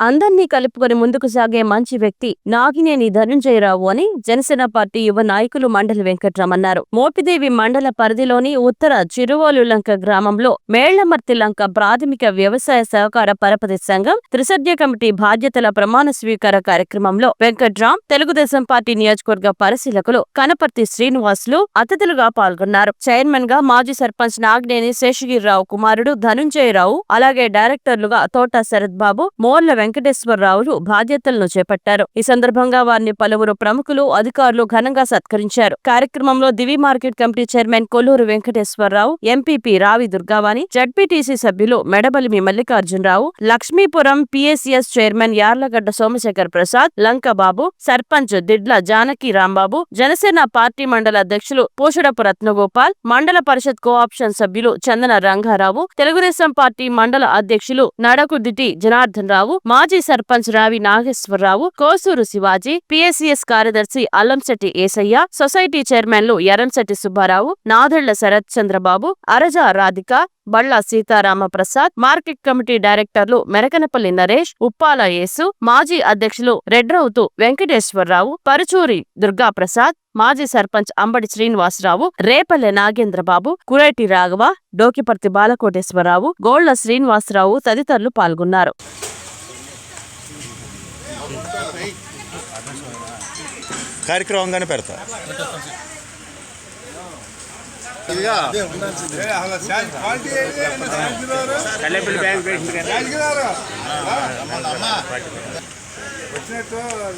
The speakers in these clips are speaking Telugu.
అందర్నీ కలుపుకొని ముందుకు సాగే మంచి వ్యక్తి నాగినేని ధనుంజయరావు అని జనసేన పార్టీ యువ నాయకులు మండలి వెంకట్రామన్నారు. మోపిదేవి మండల పరిధిలోని ఉత్తర చిరువోలు లంక గ్రామంలో మేళ్ళమర్తి లంక ప్రాథమిక వ్యవసాయ సహకార పరపతి సంఘం త్రిసభ్య కమిటీ బాధ్యతల ప్రమాణ స్వీకార కార్యక్రమంలో వెంకట్రామ్ తెలుగుదేశం పార్టీ నియోజకవర్గ పరిశీలకులు కనపర్తి శ్రీనివాసులు అతిథులుగా పాల్గొన్నారు. చైర్మన్గా మాజీ సర్పంచ్ నాగినేని శేషగిరిరావు కుమారుడు ధనుంజయరావు అలాగే డైరెక్టర్లుగా తోట శరత్ బాబు మోర్ల వెంకటేశ్వరరావులు బాధ్యతలను చేపట్టారు. ఈ సందర్భంగా వారిని పలువురు ప్రముఖులు అధికారులు ఘనంగా సత్కరించారు. కార్యక్రమంలో Divi market committee chairman Kolluru Venkateswararao MPP Ravi Durgavani ZPTC సభ్యులు Medabalimi Mallikarjunarao Lakshmipuram PSCS chairman Yarlagadda Somasekhar Prasad Lankababu sarpanch Didla Janaki Rambabu Janasena party మండల అధ్యక్షులు పోషడపు రత్నగోపాల్ మండల పరిషత్ కోఆప్షన్ సభ్యులు చందన రంగారావు తెలుగుదేశం పార్టీ మండల అధ్యక్షులు నడకుదిటి జనార్దన్ రావు మాజీ సర్పంచ్ రావి నాగేశ్వరరావు కోసూరు శివాజీ పిఎస్సిఎస్ కార్యదర్శి అల్లంశెట్టి ఏసయ్య సొసైటీ చైర్మన్లు ఎర్రంశెట్టి సుబ్బారావు నాదళ్ళ శరత్ చంద్రబాబు అరజా రాధిక బళ్ళ సీతారామ ప్రసాద్ మార్కెట్ కమిటీ డైరెక్టర్లు మెరకనపల్లి నరేష్ ఉప్పాల యేసు మాజీ అధ్యక్షులు రెడ్రౌతు వెంకటేశ్వరరావు పరుచూరి దుర్గా ప్రసాద్ మాజీ సర్పంచ్ అంబడి శ్రీనివాసరావు రేపల్లె నాగేంద్రబాబు కురైటి రాఘవ డోకిపర్తి బాలకోటేశ్వరరావు గోళ్ళ శ్రీనివాసరావు తదితరులు పాల్గొన్నారు. పెడతా.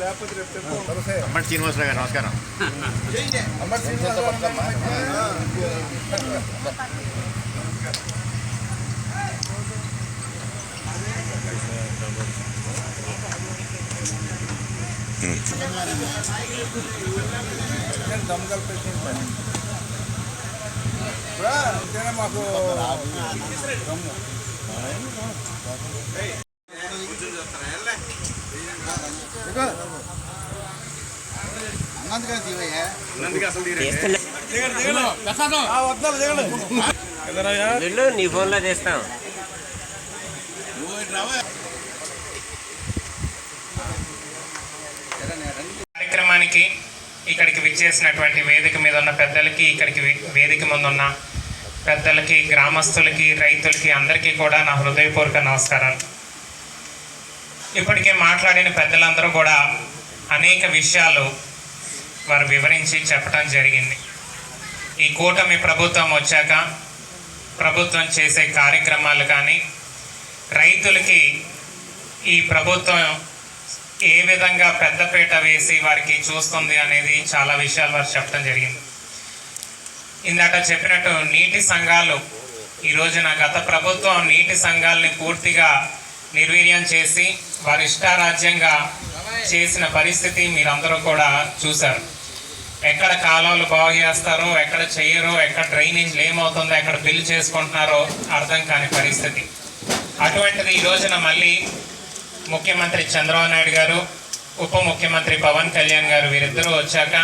లేకపోతే రేపు చెప్పు. అమ్మటి శ్రీనివాసరావు గారు నమస్కారం. అమ్మటి శ్రీనివాసరావు నేను దమ్ కలిపేసి పని ఇప్పుడు అంతేనా మాకు ఆ, దిగండి. నీ ఫోన్లో చేస్తాం కార్యక్రమానికి ఇక్కడికి విచ్చేసినటువంటి వేదిక మీద ఉన్న పెద్దలకి ఇక్కడికి వేదిక ముందు ఉన్న పెద్దలకి గ్రామస్తులకి రైతులకి అందరికీ కూడా నా హృదయపూర్వక నమస్కారాలు. ఇప్పటికే మాట్లాడిన పెద్దలందరూ కూడా అనేక విషయాలు వారు వివరించి చెప్పడం జరిగింది. ఈ కూటమి ప్రభుత్వం వచ్చాక ప్రభుత్వం చేసే కార్యక్రమాలు కానీ రైతులకి ఈ ప్రభుత్వం ఏ విధంగా పెద్దపేట వేసి వారికి చూస్తుంది అనేది చాలా విషయాలు వారు చెప్పడం జరిగింది. ఇందాక చెప్పినట్టు నీటి సంఘాలు ఈ రోజున గత ప్రభుత్వం నీటి సంఘాలని పూర్తిగా నిర్వీర్యం చేసి వారి ఇష్టారాజ్యంగా చేసిన పరిస్థితి మీరందరూ కూడా చూశారు. ఎక్కడ కాలువలు బాగు చేస్తారో ఎక్కడ చేయరో ఎక్కడ డ్రైనేజ్ ఏమవుతుందో ఎక్కడ బిల్లు చేసుకుంటున్నారో అర్థం కాని పరిస్థితి. అటువంటిది ఈ రోజున మళ్ళీ ముఖ్యమంత్రి చంద్రబాబు నాయుడు గారు ఉప ముఖ్యమంత్రి పవన్ కళ్యాణ్ గారు వీరిద్దరూ వచ్చాక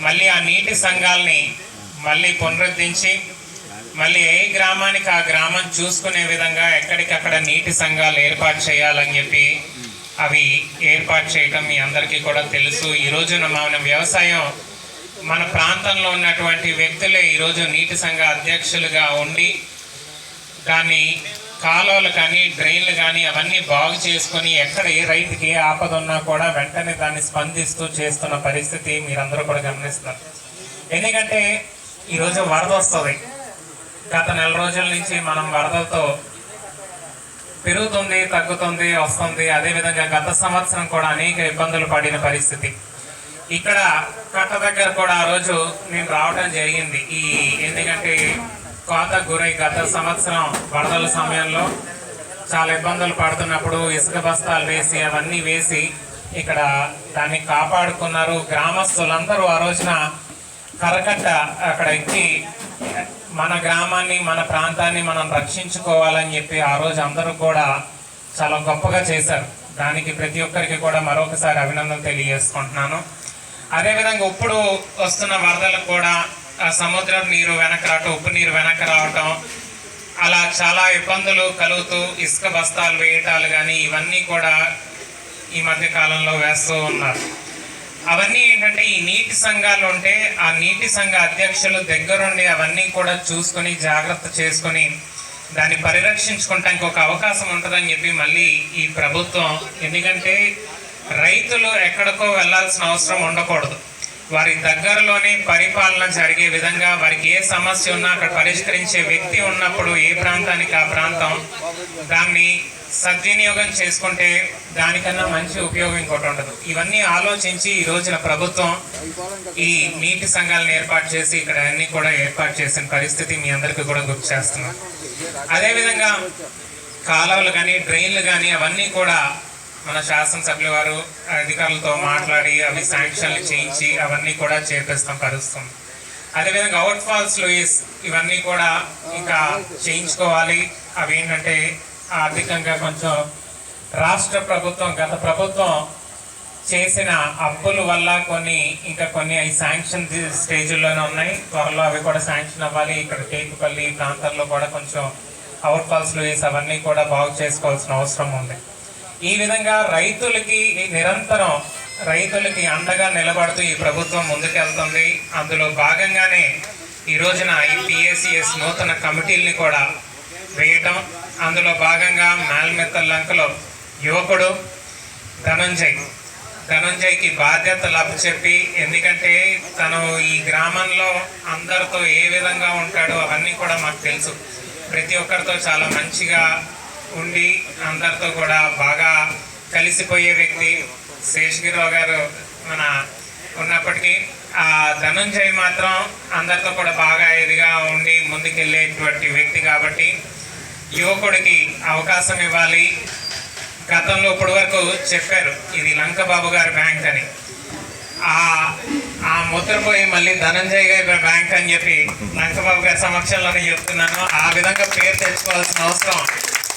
మళ్ళీ ఆ నీటి సంఘాలని మళ్ళీ పునరుద్ధరించి మళ్ళీ ఏ గ్రామానికి ఆ గ్రామం చూసుకునే విధంగా ఎక్కడికక్కడ నీటి సంఘాలు ఏర్పాటు చేయాలని చెప్పి అవి ఏర్పాటు చేయటం మీ అందరికీ కూడా తెలుసు. ఈ రోజున మన వ్యవసాయం మన ప్రాంతంలో ఉన్నటువంటి వ్యక్తులే ఈరోజు నీటి సంఘ అధ్యక్షులుగా ఉండి దాన్ని కాలువలు కానీ డ్రైన్లు కానీ అవన్నీ బాగు చేసుకొని ఎక్కడ ఏ రైతుకి ఏ ఆపద ఉన్నా కూడా వెంటనే దాన్ని స్పందిస్తూ చేస్తున్న పరిస్థితి మీరందరూ కూడా గమనిస్తున్నారు. ఎందుకంటే ఈరోజు వరద వస్తుంది. గత నెల రోజుల నుంచి మనం వరదలతో పెరుగుతుంది తగ్గుతుంది వస్తుంది. అదేవిధంగా గత సంవత్సరం కూడా అనేక ఇబ్బందులు పడిన పరిస్థితి. ఇక్కడ కట్ట దగ్గర కూడా ఆ రోజు నేను రావడం జరిగింది. ఈ ఎందుకంటే కోత గురై గత సంవత్సరం వరదల సమయంలో చాలా ఇబ్బందులు పడుతున్నప్పుడు ఇసుక బస్తాలు వేసి అవన్నీ వేసి ఇక్కడ దాన్ని కాపాడుకున్నారు. గ్రామస్తులందరూ ఆ రోజున కరకట్ట అక్కడ ఎక్కి మన గ్రామాన్ని మన ప్రాంతాన్ని మనం రక్షించుకోవాలని చెప్పి ఆ రోజు అందరూ కూడా చాలా గొప్పగా చేశారు. దానికి ప్రతి ఒక్కరికి కూడా మరొకసారి అభినందన తెలియజేసుకుంటున్నాను. అదేవిధంగా ఇప్పుడు వస్తున్న వరదలకు కూడా ఆ సముద్రం నీరు వెనక రావటం ఉప్పు నీరు వెనక రావటం అలా చాలా ఇబ్బందులు కలుగుతూ ఇసుక బస్తాలు వేయటాలు కానీ ఇవన్నీ కూడా ఈ మధ్య కాలంలో వేస్తూ ఉన్నారు. అవన్నీ ఏంటంటే ఈ నీటి సంఘాలు ఉంటే ఆ నీటి సంఘ అధ్యక్షులు దగ్గరుండి అవన్నీ కూడా చూసుకొని జాగ్రత్త చేసుకొని దాన్ని పరిరక్షించుకోవటానికి ఒక అవకాశం ఉంటుందని చెప్పి మళ్ళీ ఈ ప్రభుత్వం. ఎందుకంటే రైతులు ఎక్కడికో వెళ్ళాల్సిన అవసరం ఉండకూడదు. వారి దగ్గరలోనే పరిపాలన జరిగే విధంగా వారికి ఏ సమస్య ఉన్నా అక్కడ పరిష్కరించే వ్యక్తి ఉన్నప్పుడు ఏ ప్రాంతానికి ఆ ప్రాంతం దాన్ని సద్వినియోగం చేసుకుంటే దానికన్నా మంచి ఉపయోగం ఇంకోటి ఉండదు. ఇవన్నీ ఆలోచించి ఈ రోజున ప్రభుత్వం ఈ నీటి సంఘాలను ఏర్పాటు చేసి ఇక్కడ అన్ని కూడా ఏర్పాటు చేసిన పరిస్థితి మీ అందరికీ కూడా గుర్తు చేస్తున్నాం అదేవిధంగా కాలువలు కానీ డ్రైన్లు కానీ అవన్నీ కూడా మన శాసనసభ్యుల వారు అధికారులతో మాట్లాడి అవి శాంక్షన్లు చేయించి అవన్నీ కూడా చేపిస్తాం పరుస్తాం అదేవిధంగా అవుట్ ఫాల్స్ లూయిస్ ఇవన్నీ కూడా ఇంకా చేయించుకోవాలి. అవి ఏంటంటే ఆర్థికంగా కొంచెం రాష్ట్ర ప్రభుత్వం గత ప్రభుత్వం చేసిన అప్పుల వల్ల కొన్ని ఇంకా కొన్ని అవి శాంక్షన్ స్టేజ్లోనే ఉన్నాయి. త్వరలో అవి కూడా శాంక్షన్ అవ్వాలి. ఇక్కడ కేకుపల్లి ప్రాంతాల్లో కూడా కొంచెం అవుట్ ఫాల్స్ లూయిస్ అవన్నీ కూడా బాగు చేసుకోవాల్సిన అవసరం ఉంది. ఈ విధంగా రైతులకి నిరంతరం రైతులకి అండగా నిలబడుతూ ఈ ప్రభుత్వం ముందుకెళ్తుంది. అందులో భాగంగానే ఈ రోజున ఈ పిఎస్సిఎస్ నూతన కమిటీల్ని కూడా వేయటం. అందులో భాగంగా మేల్మెత్తల్ లంకలో యువకుడు ధనంజయ్. ధనంజయ్కి బాధ్యతలు చెప్పి ఎందుకంటే తను ఈ గ్రామంలో అందరితో ఏ విధంగా ఉంటాడో అవన్నీ కూడా మాకు తెలుసు. ప్రతి ఒక్కరితో చాలా మంచిగా ఉండి అందరితో కూడా బాగా కలిసిపోయే వ్యక్తి శేషగిరిరావు గారు మన ఉన్నప్పటికీ ఆ ధనుంజయ్ మాత్రం అందరితో కూడా బాగా ఇదిగా ఉండి ముందుకెళ్ళేటువంటి వ్యక్తి కాబట్టి యువకుడికి అవకాశం ఇవ్వాలి. గతంలో ఇప్పటి వరకు చెప్పారు ఇది లంకబాబు గారి బ్యాంక్ అని. ఆ ఆ ముద్రపోయి మళ్ళీ ధనంజయ్ గారి బ్యాంక్ అని చెప్పి లంకబాబు గారి సమక్షంలోనే చెప్తున్నాను. ఆ విధంగా పేరు తెచ్చుకోవాల్సిన అవసరం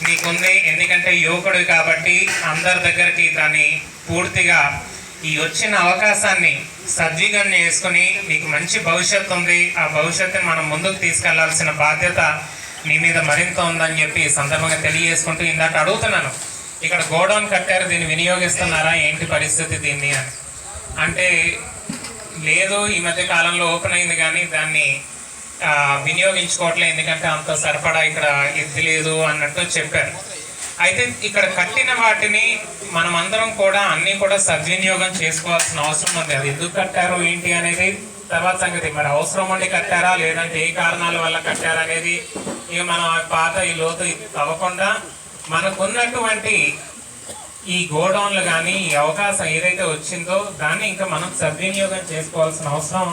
నీకుంది ఎందుకంటే యువకుడు కాబట్టి అందరి దగ్గరికి దాన్ని పూర్తిగా ఈ వచ్చిన అవకాశాన్ని సద్విగం చేసుకుని నీకు మంచి భవిష్యత్తు ఉంది. ఆ భవిష్యత్తుని మనం ముందుకు తీసుకెళ్ళాల్సిన బాధ్యత నీ మీద మరింత ఉందని చెప్పి సందర్భంగా తెలియజేసుకుంటూ ఇందాక అడుగుతున్నాను. ఇక్కడ గోడౌన్ కట్టారు దీన్ని వినియోగిస్తున్నారా ఏంటి పరిస్థితి దీన్ని అని. అంటే లేదు ఈ మధ్య కాలంలో ఓపెన్ అయింది కానీ దాన్ని వినియోగించుకోవట్లేదు ఎందుకంటే అంత సరిపడా ఇక్కడ ఇది లేదు అన్నట్టు చెప్పారు. అయితే ఇక్కడ కట్టిన వాటిని మనం అందరం కూడా అన్నీ కూడా సద్వినియోగం చేసుకోవాల్సిన అవసరం ఉంది. అది ఎందుకు కట్టారు ఏంటి అనేది తర్వాత సంగతి. మరి అవసరం ఉండి కట్టారా లేదంటే ఏ కారణాల వల్ల కట్టారా అనేది ఇక మనం పాత ఈ లోతు తవ్వకుండా మనకున్నటువంటి ఈ గోడౌన్లు కానీ ఈ అవకాశం ఏదైతే వచ్చిందో దాన్ని ఇంకా మనం సద్వినియోగం చేసుకోవాల్సిన అవసరం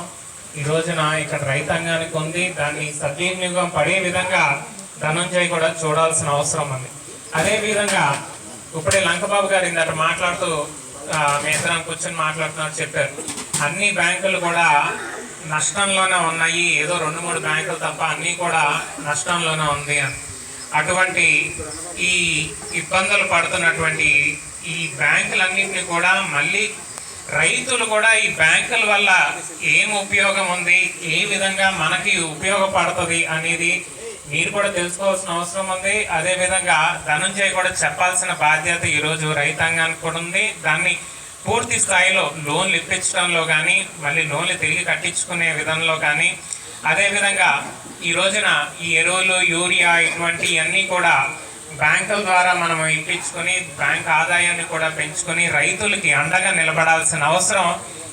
ఈ రోజున ఇక్కడ రైతాంగానికి ఉంది. దాన్ని సద్వినియోగం పడే విధంగా ధనంజయ్ కూడా చూడాల్సిన అవసరం ఉంది. అదే విధంగా ఇప్పుడే లంకబాబు గారు ఇందాక మాట్లాడుతూ ఆ, మీ ఇద్దరం కూర్చొని మాట్లాడుతున్నారు చెప్పారు. అన్ని బ్యాంకులు కూడా నష్టంలోనే ఉన్నాయి. ఏదో రెండు మూడు బ్యాంకులు తప్ప అన్నీ కూడా నష్టంలోనే ఉంది అని. అటువంటి ఈ ఇబ్బందులు పడుతున్నటువంటి ఈ బ్యాంకులన్నింటినీ కూడా మళ్ళీ రైతులు కూడా ఈ బ్యాంకుల వల్ల ఏం ఉపయోగం ఉంది? ఏ విధంగా మనకి ఉపయోగపడుతుంది అనేది మీరు కూడా తెలుసుకోవాల్సిన అవసరం ఉంది. అదే విధంగా ధనంజయ్ కూడా చెప్పాల్సిన బాధ్యత ఈరోజు రైతాంగానికి కూడా ఉంది. దాన్ని పూర్తి స్థాయిలో లోన్లు ఇప్పించడంలో కానీ మళ్ళీ లోన్లు తిరిగి కట్టించుకునే విధంలో కానీ అదేవిధంగా ఈ రోజున ఈ ఎరువులు యూరియా ఇటువంటివన్నీ కూడా బ్యాంకుల ద్వారా మనం ఇప్పించుకొని బ్యాంక్ ఆదాయాన్ని కూడా పెంచుకొని రైతులకి అండగా నిలబడాల్సిన అవసరం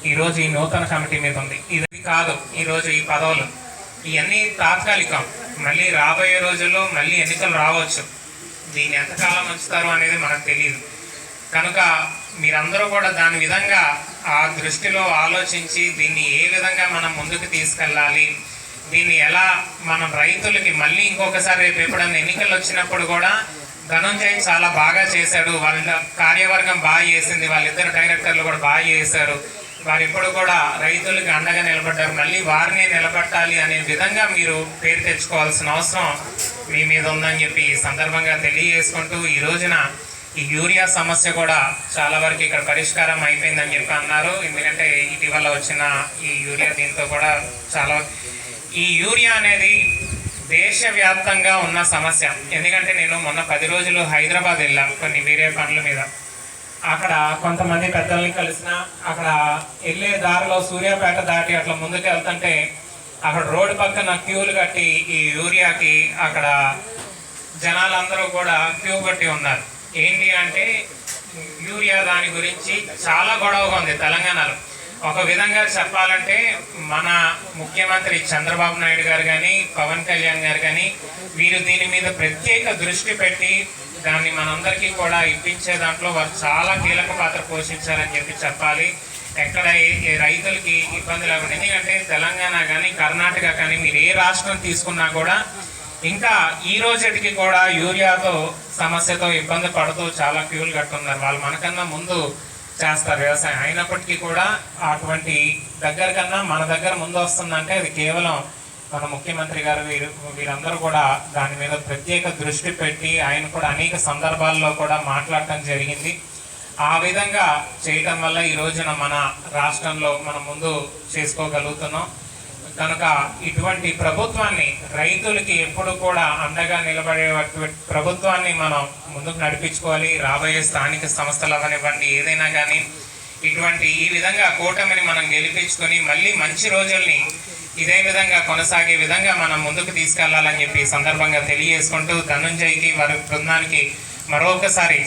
ఈరోజు ఈ నూతన కమిటీ మీద ఉంది. ఇది కాదు ఈరోజు ఈ పదవులు. ఇవన్నీ తాత్కాలికం. మళ్ళీ రాబోయే రోజుల్లో మళ్ళీ ఎన్నికలు రావచ్చు. దీన్ని ఎంతకాలం ఉంచుతారు అనేది మనకు తెలియదు కనుక మీరందరూ కూడా దాని విధంగా ఆ దృష్టిలో ఆలోచించి దీన్ని ఏ విధంగా మనం ముందుకు తీసుకెళ్ళాలి దీన్ని ఎలా మనం రైతులకి మళ్ళీ ఇంకొకసారి రేపు ఎప్పుడన్నా ఎన్నికలు వచ్చినప్పుడు కూడా ధనంజయ్ చాలా బాగా చేశాడు. వాళ్ళ కార్యవర్గం బాగా చేసింది. వాళ్ళిద్దరు డైరెక్టర్లు కూడా బాగా చేశారు. వారు ఎప్పుడు కూడా రైతులకి అండగా నిలబడ్డారు. మళ్ళీ వారినే నిలబెట్టాలి అనే విధంగా మీరు పేరు తెచ్చుకోవాల్సిన అవసరం మీ మీద ఉందని చెప్పి ఈ సందర్భంగా తెలియజేసుకుంటూ ఈ రోజున ఈ యూరియా సమస్య కూడా చాలా వరకు ఇక్కడ పరిష్కారం అయిపోయిందని చెప్పి అన్నారు. ఎందుకంటే ఇటీవల వచ్చిన ఈ యూరియా దీంతో కూడా చాలా ఈ యూరియా అనేది దేశవ్యాప్తంగా ఉన్న సమస్య. ఎందుకంటే నేను మొన్న పది రోజులు హైదరాబాద్ వెళ్ళాను కొన్ని వేరే పనుల మీద. అక్కడ కొంతమంది పెద్దల్ని కలిసిన అక్కడ వెళ్ళే దారిలో సూర్యాపేట దాటి అట్లా ముందుకు వెళ్తుంటే అక్కడ రోడ్డు పక్కన క్యూలు కట్టి ఈ యూరియాకి అక్కడ జనాలందరూ కూడా క్యూ కట్టి ఉన్నారు. ఏంటి అంటే యూరియా దాని గురించి చాలా గొడవగా ఉంది తెలంగాణలో. ఒక విధంగా చెప్పాలంటే మన ముఖ్యమంత్రి చంద్రబాబు నాయుడు గారు కానీ పవన్ కళ్యాణ్ గారు కానీ వీరు దీని మీద ప్రత్యేక దృష్టి పెట్టి దాన్ని మనందరికీ కూడా ఇప్పించే దాంట్లో వారు చాలా కీలక పాత్ర పోషించారని చెప్పి చెప్పాలి. ఎక్కడ ఏ- రైతులకి ఇబ్బంది లేకుండా ఎందుకంటే తెలంగాణ కానీ కర్ణాటక కానీ మీరు ఏ రాష్ట్రం తీసుకున్నా కూడా ఇంకా ఈ రోజుకి కూడా యూరియాతో సమస్యతో ఇబ్బంది పడుతూ చాలా క్యూలు కట్టున్నారు వాళ్ళు మనకన్నా ముందు చేస్తారు. వ్యవసాయం అయినప్పటికీ కూడా అటువంటి దగ్గర కన్నా మన దగ్గర ముందు వస్తుందంటే అది కేవలం మన ముఖ్యమంత్రి గారు వీరు వీరందరూ కూడా దాని మీద ప్రత్యేక దృష్టి పెట్టి ఆయన కూడా అనేక సందర్భాల్లో కూడా మాట్లాడటం జరిగింది. ఆ విధంగా చేయటం వల్ల ఈ రోజున మన రాష్ట్రంలో మనం ముందు చేసుకోగలుగుతున్నాం. కనుక ఇటువంటి ప్రభుత్వాన్ని రైతులకి ఎప్పుడు కూడా అండగా నిలబడే ప్రభుత్వాన్ని మనం ముందుకు నడిపించుకోవాలి. రాబోయే స్థానిక సంస్థలు అవనివ్వండి ఏదైనా కానీ ఇటువంటి ఈ విధంగా కూటమిని మనం గెలిపించుకొని మళ్ళీ మంచి రోజుల్ని ఇదే విధంగా కొనసాగే విధంగా మనం ముందుకు తీసుకెళ్ళాలని చెప్పి సందర్భంగా తెలియజేసుకుంటూ ధనుంజయ్కి వారి బృందానికి మరొకసారి